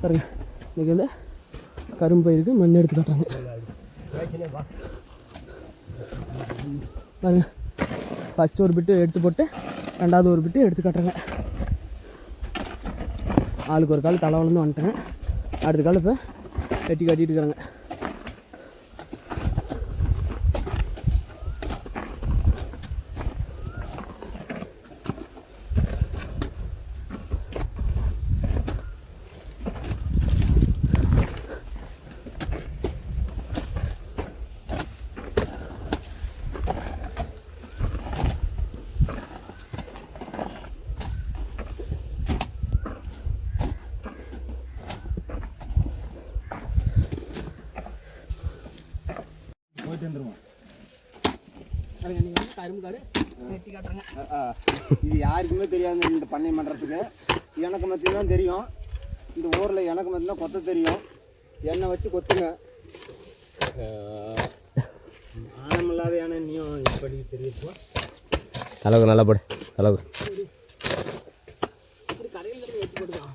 பாருங்க. இன்றைக்கி வந்து கரும்பயிருக்கு மண் எடுத்து காட்டுறாங்க. பாருங்க. ஃபஸ்ட்டு ஒரு பிட்டு எடுத்து போட்டு ரெண்டாவது ஒரு பிட்டு எடுத்து காட்டுறாங்க. ஆளுக்கு ஒரு கால் தலை வளர்ந்து வந்துட்டேங்க அடுத்த கால் இப்போ வெட்டி கட்டிட்டு இருக்கிறாங்க போயிட்டு வந்துருவோம் பாருங்க நீங்கள் வந்து கரும்பு காடு வெட்டி காட்டுறாங்க. இது யாருக்குமே தெரியாது இந்த பண்ணை மன்றத்துக்கு. எனக்கு மட்டும் தான் தெரியும். இந்த ஊரில் எனக்கு மட்டும்தான் கொத்த தெரியும். என்னை வச்சு கொத்துங்க. ஆனம் இல்லாத யானை நீயும் இப்படி தெரியுப்போ தலைவர் நல்லா போடு. இது கடையில் போட்டுக்கலாம்.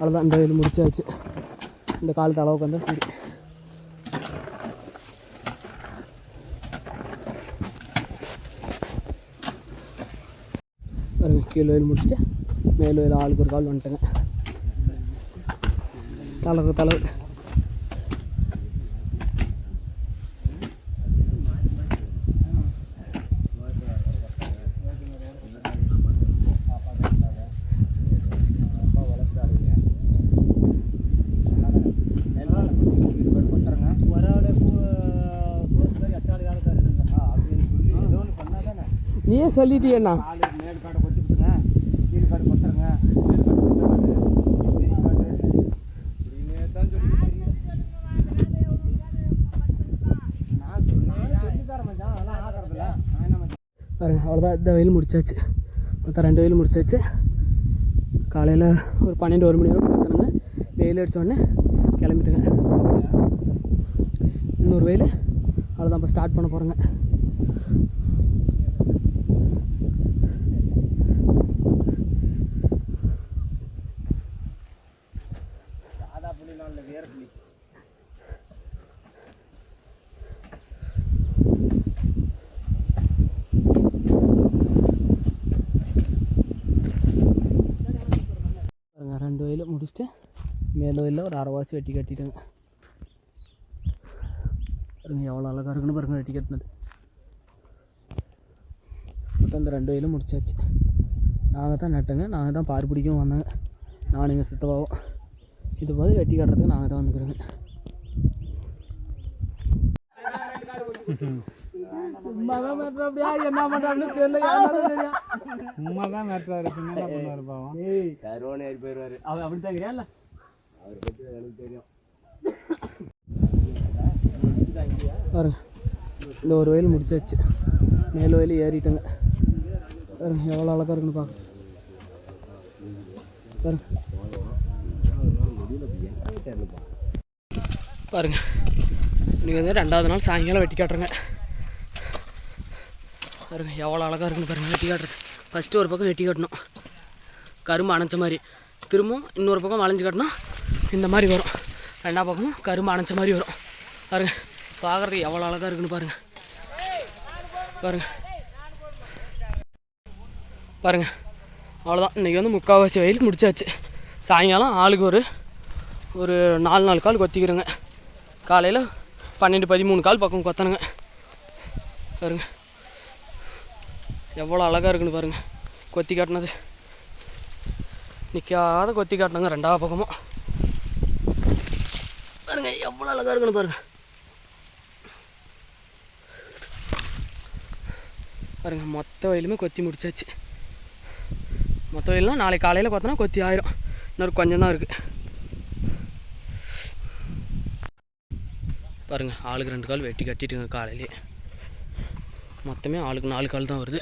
அவ்வளோதான் இந்த இது முடிச்சாச்சு. இந்த காலத்து அளவுக்கு வந்தால் சரி. கீழே வயல் முடிச்சுட்டு மேல் வயல் ஆளுக்கு ஒரு கால் வந்துட்டேங்க. தலைக்கு தலைவர் என்ன மச்சான் பாருங்க அவ்வளோதான் இந்த வெயில் முடிச்சாச்சு. மொத்தம் ரெண்டு வெயில் முடிச்சாச்சு. காலையில் ஒரு பன்னெண்டு ஒரு மணி வரைக்கும் பார்த்துருங்க வெயில் அடித்தோடனே கிளம்பிட்டுங்க இன்னொரு வெயில். அவ்வளோதான் இப்போ ஸ்டார்ட் பண்ண போகிறேங்க புள்ளிலாம் இல்லை வேற புள்ளி ரெண்டு வயலில் முடிச்சுட்டு மேலே வயலில் ஒரு அரைவாசி வெட்டி கட்டிட்டேங்க. பாருங்க எவ்வளோ அழகாக இருக்குன்னு பாருங்க வெட்டி கட்டினது. மொத்தம் இந்த ரெண்டு வயலும் முடிச்சாச்சு. நாங்கள் தான் நட்டங்க நாங்கள் தான் பார் பிடிக்கவும் வந்தாங்க. நானும் எங்கள் சித்தவாவும் இது போது வெட்டி கட்டுறதுக்கு நாங்கள் தான் வந்துக்கிறோங்க. சும்மா தான் மேட்ரு அப்படியா என்ன பண்ணுவார் பாவம்? தருவானே ஏறி போயிடுவார் அவன் அப்படி தான் இல்ல அவரை பற்றி எனக்கு தெரியும். பாருங்க இந்த ஒரு வயல் முடிச்சாச்சு. மேல் வயல் ஏறிட்டேங்க. பாருங்க எவ்வளோ அழகாக இருக்குன்னு பார்க்க பாருங்க. பாருங்க. இன்றைக்கி வந்து ரெண்டாவது நாள் சாயங்காலம் வெட்டி காட்டுறேங்க. பாருங்க எவ்வளோ அழகாக இருக்குன்னு பாருங்க வெட்டி காட்டுறேன் ஃபஸ்ட்டு ஒரு பக்கம் வெட்டி காட்டணும். கரும்பு அணைச்ச மாதிரி. திரும்பவும் இன்னொரு பக்கம் வளைஞ்சு காட்டினா இந்த மாதிரி வரும். ரெண்டா பக்கமும் கரும்பு அணைச்ச மாதிரி வரும். பாருங்க பார்க்குறதுக்கு எவ்வளோ அழகாக இருக்குன்னு பாருங்க. பாருங்க. பாருங்க அவ்வளோதான் இன்றைக்கி வந்து முக்கால்வாசி வயல் முடிச்சாச்சு. சாயங்காலம் ஆளுக்கு ஒரு ஒரு நாலு நாலு கால் கொத்திக்கிறோங்க. காலையில் பன்னெண்டு பதிமூணு கால் பக்கம் கொத்தணுங்க. பாருங்க. எவ்வளோ அழகாக இருக்குன்னு பாருங்கள் கொத்தி காட்டினது. நிற்காத கொத்தி காட்டினாங்க ரெண்டாவது பக்கமும். பாருங்க எவ்வளோ அழகாக இருக்குன்னு பாருங்கள் பாருங்க மொத்த வயலுமே கொத்தி முடிச்சாச்சு. மொத்த வயல்லாம் நாளைக்கு காலையில் கொத்தினா கொத்தி ஆயிரும். இன்னொரு கொஞ்சம் தான் இருக்குது பாருங்கள் ஆளுக்கு ரெண்டு கால் வெட்டி கட்டிட்டுங்க காலையிலே. மொத்தமே ஆளுக்கு நாலு கால் தான் வருது.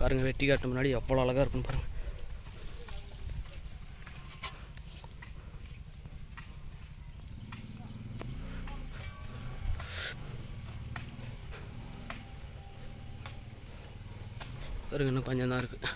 பாருங்கள் வெட்டி காட்ட முன்னாடி எவ்வளோ அழகாக இருக்குன்னு பாருங்கள் பாருங்க இன்னும் கொஞ்சம் தான் இருக்குது